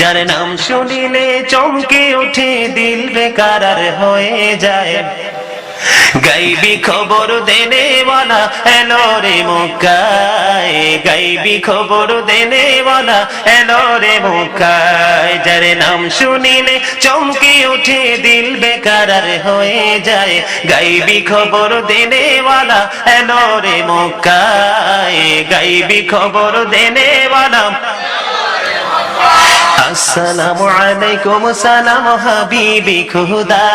যার নাম শুনিলে চমকে উঠে দিল বেকার হয়ে যায়। গাইবি খবর দেনে বলা এলো রে মুকায় গাইবি খবর দেনে বলা এলো রে মুকায় যার নাম শুনিলে চমকে উঠে দিল বেকারার হয়ে যায়। গাইবি খবর দেনে বলা এলো রে মুকায় গাইবি খবর দেনে বলা আসসালামু আলাইকুম, সালাম হাবিবি খুদা।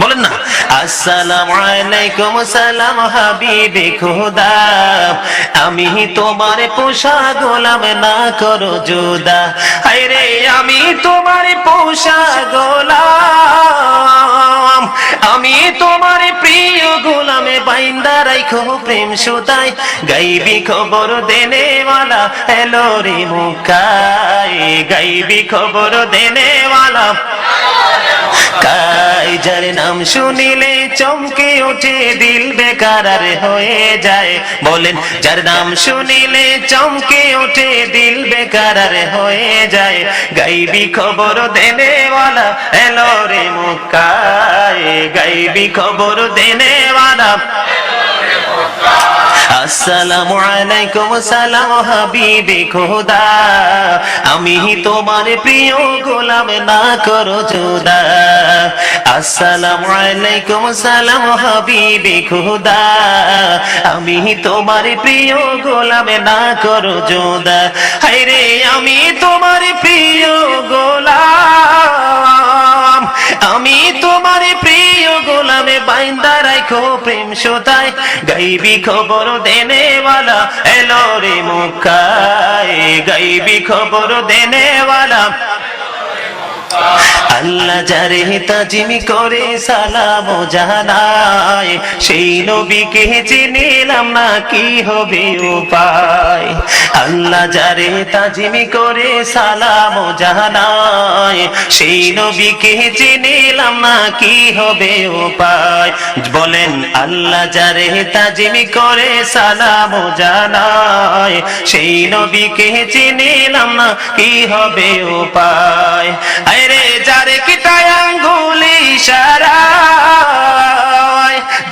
বলেন না। আসসালামু আলাইকুম, সালাম আমি তোমার পোষা গোলাম না করো জুদা। আরে আমি তোমার পোষা গোলাম। আমি তোমার তলে বাইন্দা রাইখো প্রেম সুতাই গাইবি খবর দেনে ওয়ালা এলো রে মুকাই, গাইবি খবর দেনে ওয়ালা কাই যার নাম শুনিলে চমকে ওঠে দিল বেকারার হয়ে যায়। বলেন, যার নাম শুনিলে চমকে ওঠে দিল বেকারার হয়ে যায়। গাইবি খবর দেনে ওয়ালা এলো রে মুক্কা গাইবি খবর দেনে আসসালামু আলাইকুম, সালাম হাবিবে খোদা। আমি তোমার প্রিয় গোলাম না করো জুদা আসসালামু আলাইকুম, সালাম হাবিবে খোদা। আমি তোমার প্রিয় গোলাম না করো জুদা হায়রে, আমি তোমার প্রিয় গোলাম। আমি তোমার প্রিয় গোলামে, বাইন্দা রাখো প্রেম সোতায় গাইবি খবর দেনেওয়ালা, এলো রে মুখায় গাইবি খবর দেনেওয়ালা আল্লাহ যারে তাজিমি করে সালাম জানায় সেই নবীকে চিনিলাম না কি হবে উপায়। আল্লাহ যারে তাজিমি করে সালাম জানায় সেই নবীকে চিনিলাম না কি হবে উপায়। বলেন, আল্লাহ যারে তাজিমি করে সালাম জানায় সেই নবীকে চিনিলাম না কি হবে উপায়। হায়রে যারে কিটায় আঙ্গুল ইশারায়,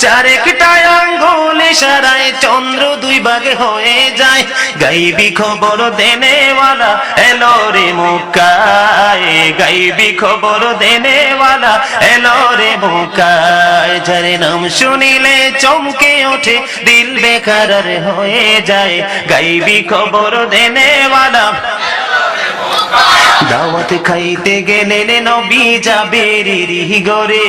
যার কিটায় আঙ্গুল ইশারায়, চন্দ্র দুই ভাগে হয়ে যায়। গাইবি খবর দেনেওয়ালা, এলো রে মুকায়। গাইবি খবর দেনেওয়ালা, এলো রে মুকায়। যারে নাম শুনিলে চমকে ওঠে, দিল বেকার হয়ে যায়। গাইবি খবর দেনেওয়ালা দাওয়াত খাইতে গেলেন নবী জাবেরের গরে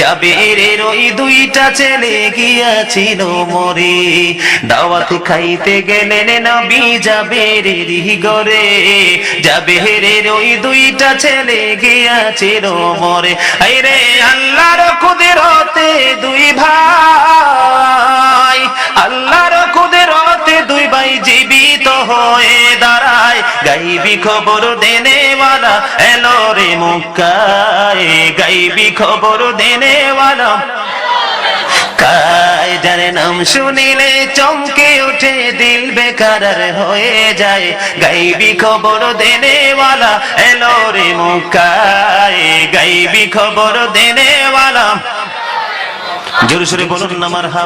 জাবেরের ওই দুইটা ছেলে গিয়াছিল মরে। দাওয়াত খাইতে গেলেন নবী জাবেরের গরে জাবেরের ওই দুইটা ছেলে গিয়াছিল মরে। আইরে আল্লাহর কুদরতে দুই ভাই দুই ভাই জীবিত হয়ে দাঁড়ায়। গাইবি খবর দেনেওয়ালা, এলো রে মুকায় গাইবি খবর দেনেওয়ালা। কায় যার নাম শুনিলে চমকে উঠে দিল বেকার হয়ে যায়। গাইবি খবর দেনেওয়ালা, এলো রে মুক্কায়। গাইবি খবর দেনেওয়ালা। জোরে সোরে বলুন, আমার